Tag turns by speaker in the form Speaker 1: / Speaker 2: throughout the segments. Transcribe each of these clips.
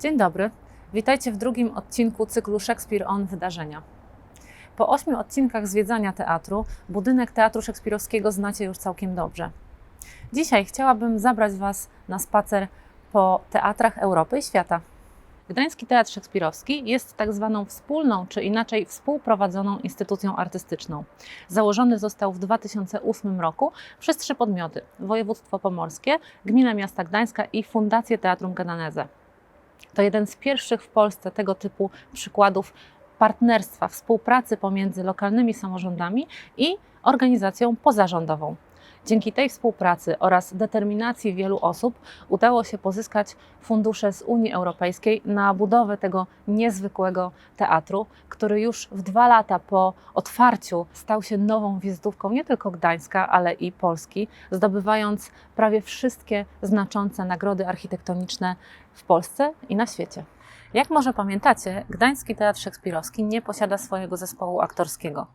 Speaker 1: Dzień dobry, witajcie w drugim odcinku cyklu Shakespeare On Wydarzenia. Po ośmiu odcinkach zwiedzania teatru, budynek Teatru Szekspirowskiego znacie już całkiem dobrze. Dzisiaj chciałabym zabrać Was na spacer po teatrach Europy i świata. Gdański Teatr Szekspirowski jest tak zwaną wspólną, czy inaczej współprowadzoną instytucją artystyczną. Założony został w 2008 roku przez trzy podmioty: Województwo Pomorskie, Gmina Miasta Gdańska i Fundację Teatrum Gedaneze. To jeden z pierwszych w Polsce tego typu przykładów partnerstwa, współpracy pomiędzy lokalnymi samorządami i organizacją pozarządową. Dzięki tej współpracy oraz determinacji wielu osób udało się pozyskać fundusze z Unii Europejskiej na budowę tego niezwykłego teatru, który już w dwa lata po otwarciu stał się nową wizytówką nie tylko Gdańska, ale i Polski, zdobywając prawie wszystkie znaczące nagrody architektoniczne w Polsce i na świecie. Jak może pamiętacie, Gdański Teatr Szekspirowski nie posiada swojego zespołu aktorskiego.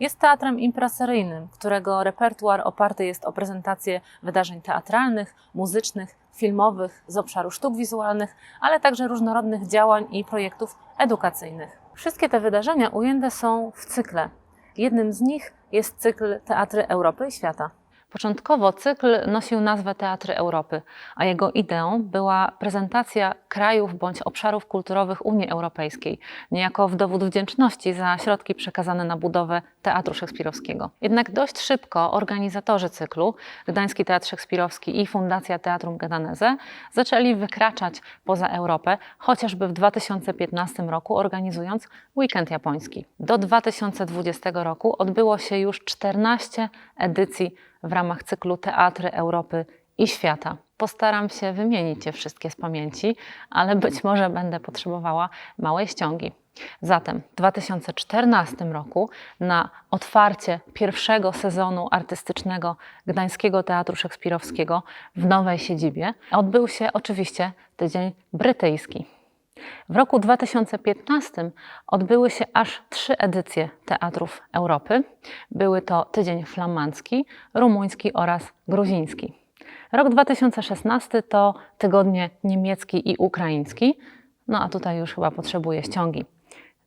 Speaker 1: Jest teatrem impresyjnym, którego repertuar oparty jest o prezentacje wydarzeń teatralnych, muzycznych, filmowych z obszaru sztuk wizualnych, ale także różnorodnych działań i projektów edukacyjnych. Wszystkie te wydarzenia ujęte są w cykle. Jednym z nich jest cykl Teatry Europy i Świata. Początkowo cykl nosił nazwę Teatry Europy, a jego ideą była prezentacja krajów bądź obszarów kulturowych Unii Europejskiej, niejako w dowód wdzięczności za środki przekazane na budowę Teatru Szekspirowskiego. Jednak dość szybko organizatorzy cyklu, Gdański Teatr Szekspirowski i Fundacja Teatrum Gedaneze, zaczęli wykraczać poza Europę, chociażby w 2015 roku organizując Weekend Japoński. Do 2020 roku odbyło się już 14 edycji w ramach cyklu Teatry Europy i Świata. Postaram się wymienić je wszystkie z pamięci, ale być może będę potrzebowała małej ściągi. Zatem w 2014 roku na otwarcie pierwszego sezonu artystycznego Gdańskiego Teatru Szekspirowskiego w nowej siedzibie odbył się oczywiście tydzień brytyjski. W roku 2015 odbyły się aż trzy edycje Teatrów Europy. Były to Tydzień Flamandzki, Rumuński oraz Gruziński. Rok 2016 to tygodnie niemiecki i ukraiński, no a tutaj już chyba potrzebuję ściągi.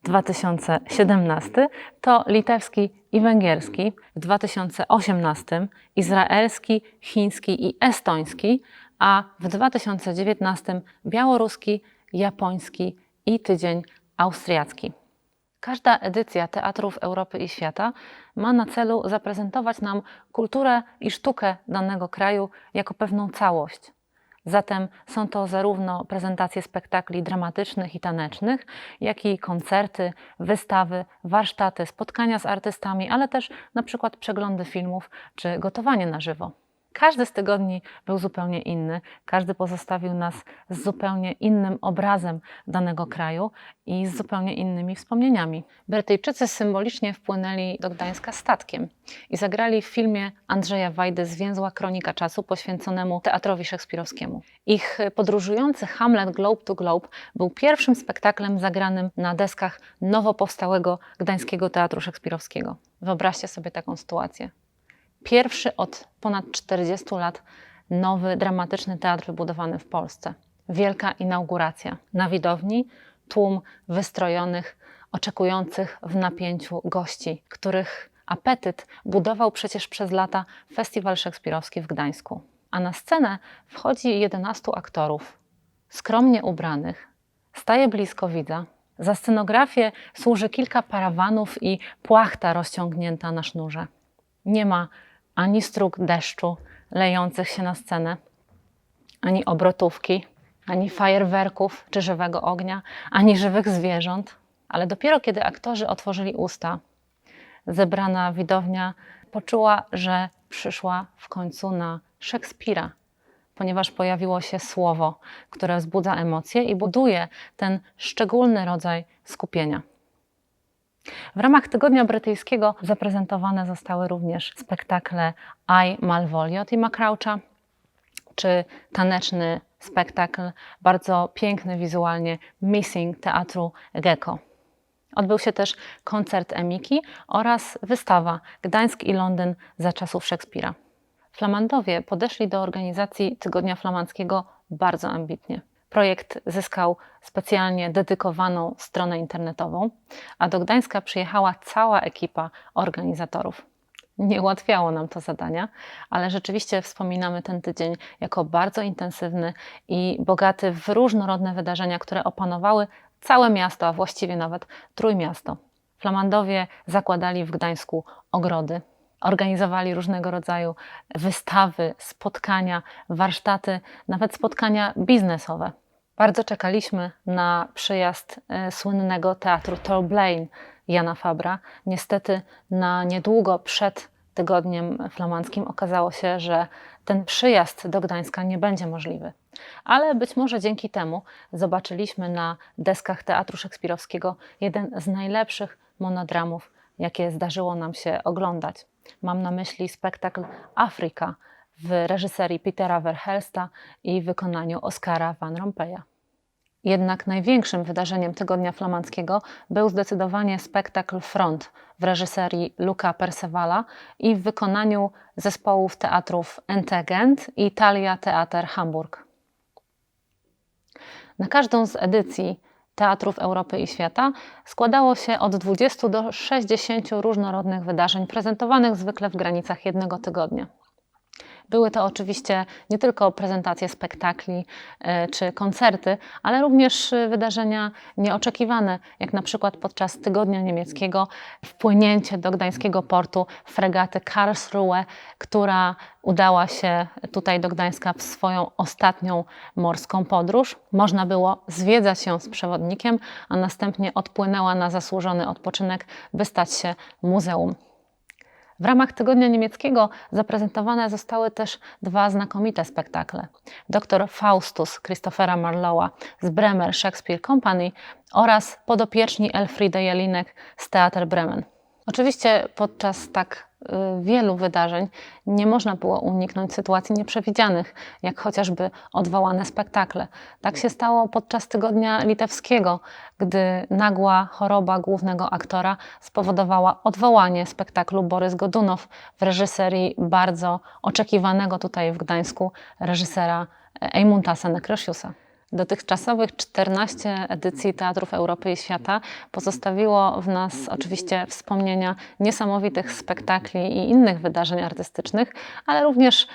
Speaker 1: 2017 to litewski i węgierski, w 2018 izraelski, chiński i estoński, a w 2019 białoruski, japoński i tydzień austriacki. Każda edycja Teatrów Europy i Świata ma na celu zaprezentować nam kulturę i sztukę danego kraju jako pewną całość. Zatem są to zarówno prezentacje spektakli dramatycznych i tanecznych, jak i koncerty, wystawy, warsztaty, spotkania z artystami, ale też na przykład przeglądy filmów czy gotowanie na żywo. Każdy z tygodni był zupełnie inny, każdy pozostawił nas z zupełnie innym obrazem danego kraju i z zupełnie innymi wspomnieniami. Brytyjczycy symbolicznie wpłynęli do Gdańska statkiem i zagrali w filmie Andrzeja Wajdy Zwięzła Kronika Czasu poświęconemu teatrowi szekspirowskiemu. Ich podróżujący Hamlet Globe to Globe był pierwszym spektaklem zagranym na deskach nowo powstałego Gdańskiego Teatru Szekspirowskiego. Wyobraźcie sobie taką sytuację pierwszy od ponad 40 lat nowy dramatyczny teatr wybudowany w Polsce. Wielka inauguracja. Na widowni tłum wystrojonych, oczekujących w napięciu gości, których apetyt budował przecież przez lata Festiwal Szekspirowski w Gdańsku. A na scenę wchodzi 11 aktorów, skromnie ubranych, staje blisko widza. Za scenografię służy kilka parawanów i płachta rozciągnięta na sznurze. Nie ma ani strug deszczu lejących się na scenę, ani obrotówki, ani fajerwerków czy żywego ognia, ani żywych zwierząt. Ale dopiero kiedy aktorzy otworzyli usta, zebrana widownia poczuła, że przyszła w końcu na Szekspira, ponieważ pojawiło się słowo, które wzbudza emocje i buduje ten szczególny rodzaj skupienia. W ramach Tygodnia Brytyjskiego zaprezentowane zostały również spektakle I Malvolio Tima Croucha, czy taneczny spektakl, bardzo piękny wizualnie, Missing Teatru Gecko. Odbył się też koncert Emiki oraz wystawa Gdańsk i Londyn za czasów Szekspira. Flamandowie podeszli do organizacji Tygodnia Flamandzkiego bardzo ambitnie. Projekt zyskał specjalnie dedykowaną stronę internetową, a do Gdańska przyjechała cała ekipa organizatorów. Nie ułatwiało nam to zadania, ale rzeczywiście wspominamy ten tydzień jako bardzo intensywny i bogaty w różnorodne wydarzenia, które opanowały całe miasto, a właściwie nawet trójmiasto. Flamandowie zakładali w Gdańsku ogrody, organizowali różnego rodzaju wystawy, spotkania, warsztaty, nawet spotkania biznesowe. Bardzo czekaliśmy na przyjazd e, słynnego teatru Torblaine Jana Fabra. Niestety na niedługo przed tygodniem flamandzkim okazało się, że ten przyjazd do Gdańska nie będzie możliwy. Ale być może dzięki temu zobaczyliśmy na deskach Teatru Szekspirowskiego jeden z najlepszych monodramów, jakie zdarzyło nam się oglądać. Mam na myśli spektakl Afryka w reżyserii Petera Verhelsta i wykonaniu Oskara Van Rompuya. Jednak największym wydarzeniem tygodnia flamandzkiego był zdecydowanie spektakl Front w reżyserii Luca Percevala i w wykonaniu zespołów teatrów NT Gent i Italia Theater Hamburg. Na każdą z edycji teatrów Europy i świata składało się od 20 do 60 różnorodnych wydarzeń, prezentowanych zwykle w granicach jednego tygodnia. Były to oczywiście nie tylko prezentacje spektakli e, czy koncerty, ale również e, wydarzenia nieoczekiwane, jak na przykład podczas Tygodnia Niemieckiego wpłynięcie do gdańskiego portu fregaty Karlsruhe, która udała się tutaj do Gdańska w swoją ostatnią morską podróż. Można było zwiedzać ją z przewodnikiem, a następnie odpłynęła na zasłużony odpoczynek, by stać się muzeum. W ramach Tygodnia Niemieckiego zaprezentowane zostały też dwa znakomite spektakle. Dr Faustus Christophera Marlowa z Bremer Shakespeare Company oraz podopieczni Elfriede Jelinek z Teatr Bremen. Oczywiście podczas tak wielu wydarzeń nie można było uniknąć sytuacji nieprzewidzianych, jak chociażby odwołane spektakle. Tak się stało podczas tygodnia litewskiego, gdy nagła choroba głównego aktora spowodowała odwołanie spektaklu Borys Godunow w reżyserii bardzo oczekiwanego tutaj w Gdańsku reżysera Ejmuntasa Nekrosiusa. Dotychczasowych 14 edycji Teatrów Europy i Świata pozostawiło w nas oczywiście wspomnienia niesamowitych spektakli i innych wydarzeń artystycznych, ale również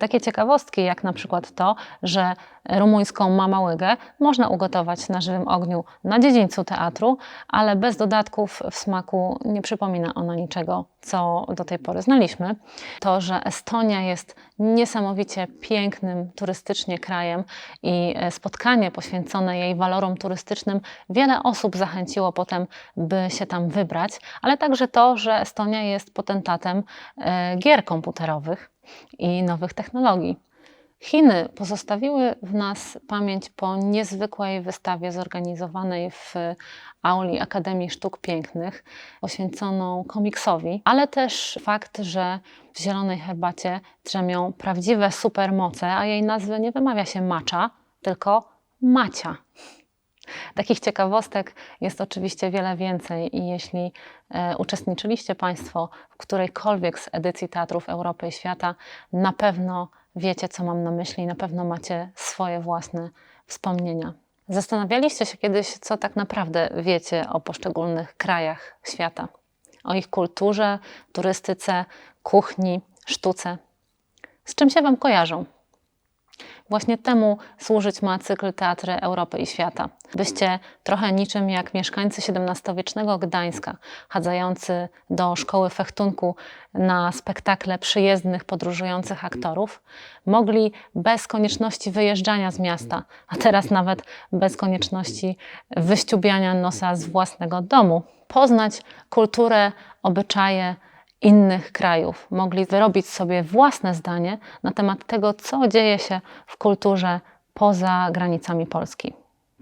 Speaker 1: takie ciekawostki, jak na przykład to, że rumuńską mamałygę można ugotować na żywym ogniu na dziedzińcu teatru, ale bez dodatków w smaku nie przypomina ona niczego, co do tej pory znaliśmy. To, że Estonia jest niesamowicie pięknym turystycznie krajem i e, spotkanie poświęcone jej walorom turystycznym wiele osób zachęciło potem, by się tam wybrać, ale także to, że Estonia jest potentatem e, gier komputerowych i nowych technologii. Chiny pozostawiły w nas pamięć po niezwykłej wystawie zorganizowanej w auli Akademii Sztuk Pięknych, poświęconą komiksowi, ale też fakt, że w zielonej herbacie drzemią prawdziwe supermoce, a jej nazwy nie wymawia się macza, tylko macia. Takich ciekawostek jest oczywiście wiele więcej i jeśli e, uczestniczyliście Państwo w którejkolwiek z edycji Teatrów Europy i Świata, na pewno wiecie, co mam na myśli, na pewno macie swoje własne wspomnienia. Zastanawialiście się kiedyś, co tak naprawdę wiecie o poszczególnych krajach świata, o ich kulturze, turystyce, kuchni, sztuce. Z czym się Wam kojarzą? Właśnie temu służyć ma cykl Teatry Europy i Świata. Byście trochę niczym jak mieszkańcy XVII-wiecznego Gdańska, chadzający do szkoły fechtunku na spektakle przyjezdnych, podróżujących aktorów, mogli bez konieczności wyjeżdżania z miasta, a teraz nawet bez konieczności wyściubiania nosa z własnego domu, poznać kulturę, obyczaje, innych krajów, mogli wyrobić sobie własne zdanie na temat tego, co dzieje się w kulturze poza granicami Polski.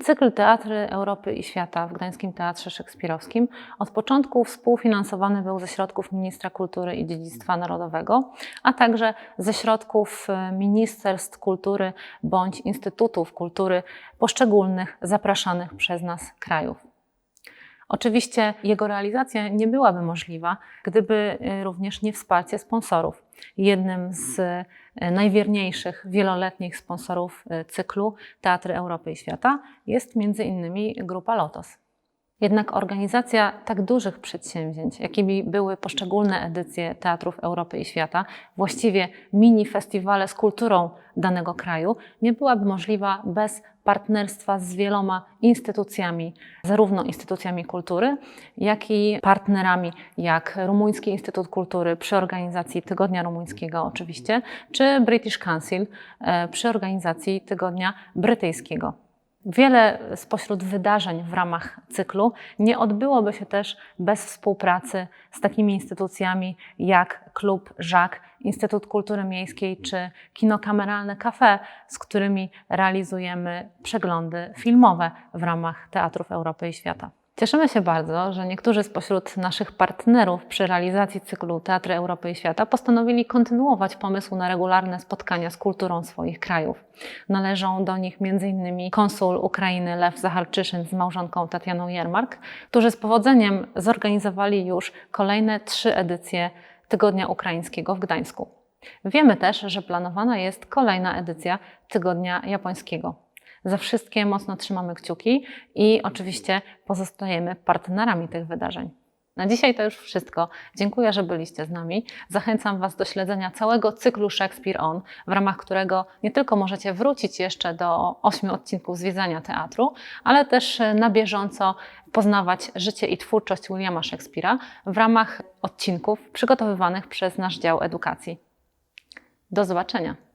Speaker 1: Cykl Teatry Europy i Świata w Gdańskim Teatrze Szekspirowskim od początku współfinansowany był ze środków Ministra Kultury i Dziedzictwa Narodowego, a także ze środków e, Ministerstw Kultury bądź Instytutów Kultury poszczególnych zapraszanych przez nas krajów. Oczywiście jego realizacja nie byłaby możliwa, gdyby y, również nie wsparcie sponsorów. Jednym z y, najwierniejszych, wieloletnich sponsorów y, cyklu Teatry Europy i Świata jest między innymi Grupa Lotos. Jednak organizacja tak dużych przedsięwzięć, jakimi były poszczególne edycje Teatrów Europy i Świata, właściwie mini festiwale z kulturą danego kraju, nie byłaby możliwa bez partnerstwa z wieloma instytucjami, zarówno instytucjami kultury, jak i partnerami, jak Rumuński Instytut Kultury przy organizacji Tygodnia Rumuńskiego oczywiście, czy British Council e, przy organizacji Tygodnia Brytyjskiego. Wiele spośród wydarzeń w ramach cyklu nie odbyłoby się też bez współpracy z takimi instytucjami jak Klub Żak, Instytut Kultury Miejskiej czy Kino Kameralne Cafe, z którymi realizujemy przeglądy filmowe w ramach Teatrów Europy i Świata. Cieszymy się bardzo, że niektórzy spośród naszych partnerów przy realizacji cyklu Teatry Europy i Świata postanowili kontynuować pomysł na regularne spotkania z kulturą swoich krajów. Należą do nich m.in. konsul Ukrainy Lew Zacharczyszyn z małżonką Tatianą Jermark, którzy z powodzeniem zorganizowali już kolejne trzy edycje Tygodnia Ukraińskiego w Gdańsku. Wiemy też, że planowana jest kolejna edycja Tygodnia Japońskiego. Za wszystkie mocno trzymamy kciuki i oczywiście pozostajemy partnerami tych wydarzeń. Na dzisiaj to już wszystko. Dziękuję, że byliście z nami. Zachęcam Was do śledzenia całego cyklu Shakespeare On, w ramach którego nie tylko możecie wrócić jeszcze do ośmiu odcinków zwiedzania teatru, ale też na bieżąco poznawać życie i twórczość Williama Shakespeare'a w ramach odcinków przygotowywanych przez nasz dział edukacji. Do zobaczenia.